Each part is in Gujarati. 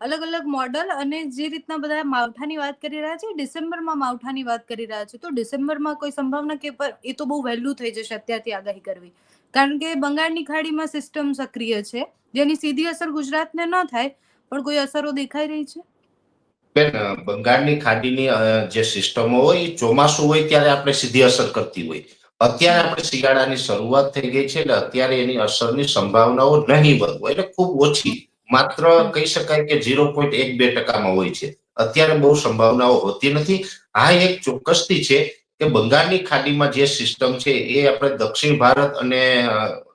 અલગ અલગ મોડલ અને જે રીતના બધા માવઠાની વાત કરી રહ્યા છે ડિસેમ્બરમાં માવઠાની વાત કરી રહ્યા છે. તો ડિસેમ્બરમાં કોઈ સંભાવના કે પર એ તો બહુ વહેલું થઈ જશે અત્યારથી આગાહી કરવી. કારણ કે બંગાળની ખાડીમાં સિસ્ટમ સક્રિય છે, જેની સીધી અસર ગુજરાતને ન થાય, પણ કોઈ અસરો દેખાઈ રહી છે? બેન, બંગાળની ખાડીની જે સિસ્ટમો હોય ચોમાસું હોય ત્યારે આપણે સીધી અસર કરતી હોય. અત્યારે આપણે શિયાળાની શરૂઆત થઈ ગઈ છે, એટલે અત્યારે એની અસરની સંભાવનાઓ નહીં હોય એટલે ખૂબ ઓછી. માત્ર કહી શકાય કે ઝીરો પોઈન્ટ એક બે ટકામાં હોય છે. અત્યારે બહુ સંભાવનાઓ હોતી નથી. હા એક ચોક્કસથી છે કે બંગાળની ખાડીમાં જે સિસ્ટમ છે એ આપણે દક્ષિણ ભારત અને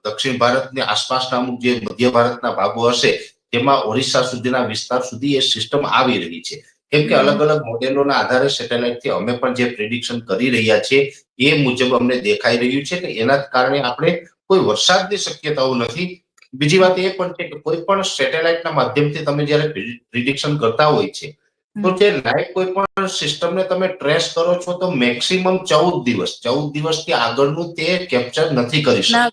દક્ષિણ ભારતની આસપાસના અમુક જે મધ્ય ભારતના ભાગો હશે, તેમાં ઓરિસ્સા સુધીના વિસ્તાર સુધી એ સિસ્ટમ આવી રહી છે. કેમ કે અલગ અલગ મોડેલોના આધારે સેટેલાઇટથી અમે પણ જે પ્રિડિક્શન કરી રહ્યા છીએ એ મુજબ અમને દેખાઈ રહ્યું છે કે એના કારણે આપણે કોઈ વરસાદની શક્યતાઓ નથી. બીજી વાત એ પણ છે કે કોઈ પણ સેટેલાઇટના માધ્યમથી તમે જ્યારે પ્રિડિક્શન કરતા હોય છે તો. જે લાઈવ કોઈ પણ સિસ્ટમને તમે ટ્રેસ કરો છો તો મેક્સિમમ ચૌદ દિવસ ચૌદ દિવસથી આગળનું તે કેપ્ચર નથી કરી શકતું.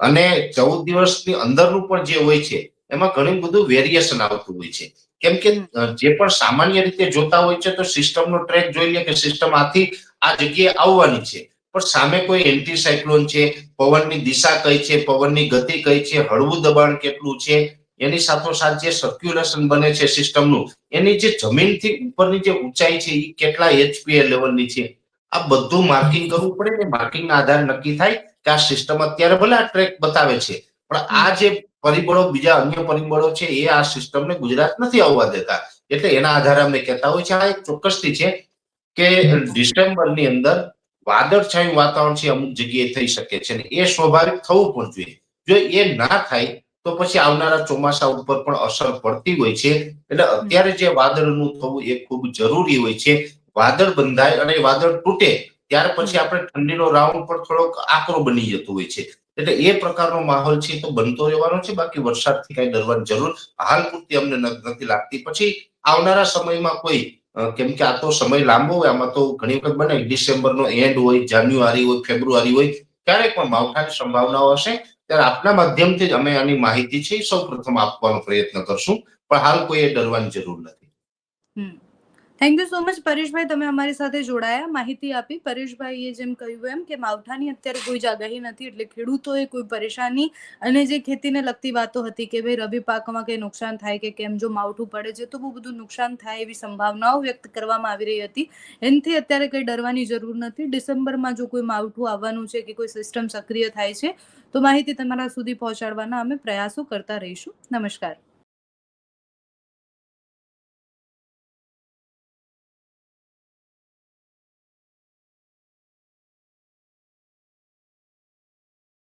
અને ચૌદ દિવસની અંદરનું પણ જે હોય છે એમાં ઘણું બધું વેરિએશન આવતું હોય છે. કેમ કે જે પણ સામાન્ય રીતે જોતા હોય છે તો સિસ્ટમનો ટ્રેક જોઈ લે કે સિસ્ટમ આથી આ જગ્યાએ આવવાની છે. પણ સામે કોઈ એન્ટી સાયક્લોન છે, પવનની દિશા કઈ છે, પવનની ગતિ કઈ છે, હળવું દબાણ કેટલું છે, એની સાથોસાથ જે સર્ક્યુલેશન બને છે સિસ્ટમનું એની જે જમીનથી ઉપરની જે ઊંચાઈ છે એ કેટલા એચપીએ લેવલની છે. આ બધું માર્કિંગ કરવું પડે ને માર્કિંગના આધાર નક્કી થાય કે આ સિસ્ટમ અત્યારે ભલે આ ટ્રેક બતાવે છે, પણ આ જે પરિબળો, બીજા અન્ય પરિબળો છે, એ આ સિસ્ટમને ગુજરાત નથી આવવા દેતા. એટલે એના આધારે અમે કહેતા હોય છે, આ એક ચોક્કસથી છે કે ડિસેમ્બરની અંદર વાદળછાયું વાતાવરણ છે અમુક જગ્યાએ થઈ શકે છે અને એ સ્વાભાવિક થવું પણ જોઈએ. જો એ ના થાય તો પછી આવનારા ચોમાસા ઉપર પણ અસર પડતી હોય છે. એટલે અત્યારે જે વાદળનું થવું એ ખૂબ જરૂરી હોય છે. વાદળ બંધાય અને વાદળ તૂટે ત્યાર પછી આપણે ઠંડીનો રાઉન્ડ પણ થોડોક આકરો બની જતો હોય છે. એટલે એ પ્રકારનો માહોલ છે તો બનતો રહેવાનો છે. બાકી વરસાદથી કઈ ડરવાની જરૂર હાલ પૂરતી અમને નથી લાગતી. પછી આવનારા સમયમાં કોઈ કેમ કે આ તો સમય લાંબો હોય, આમાં તો ઘણી વખત બને, ડિસેમ્બરનો એન્ડ હોય, જાન્યુઆરી હોય, ફેબ્રુઆરી હોય, ક્યારેક પણ માવઠાની સંભાવનાઓ હશે, ત્યારે આપના માધ્યમથી જ અમે આની માહિતી છે સૌ પ્રથમ આપવાનો પ્રયત્ન કરશું. પણ હાલ કોઈએ ડરવાની જરૂર નથી. થેન્ક યુ સો મચ પરેશભાઈ, તમે અમારી સાથે જોડાયા, માહિતી આપી. પરેશભાઈએ જેમ કહ્યું એમ કે માવઠાની અત્યારે કોઈ જાગાહી નથી, એટલે ખેડૂતોએ કોઈ પરેશાની અને જે ખેતીને લગતી વાતો હતી કે ભાઈ રવિ પાકમાં કંઈ નુકસાન થાય કે કેમ, જો માવઠું પડે છે, તો બહુ બધું નુકસાન થાય એવી સંભાવનાઓ વ્યક્ત કરવામાં આવી રહી હતી. એનાથી અત્યારે કંઈ ડરવાની જરૂર નથી. ડિસેમ્બરમાં જો કોઈ માવઠું આવવાનું છે કે કોઈ સિસ્ટમ સક્રિય થાય છે, તો માહિતી તમારા સુધી પહોંચાડવાના અમે પ્રયાસો કરતા રહીશું. નમસ્કાર.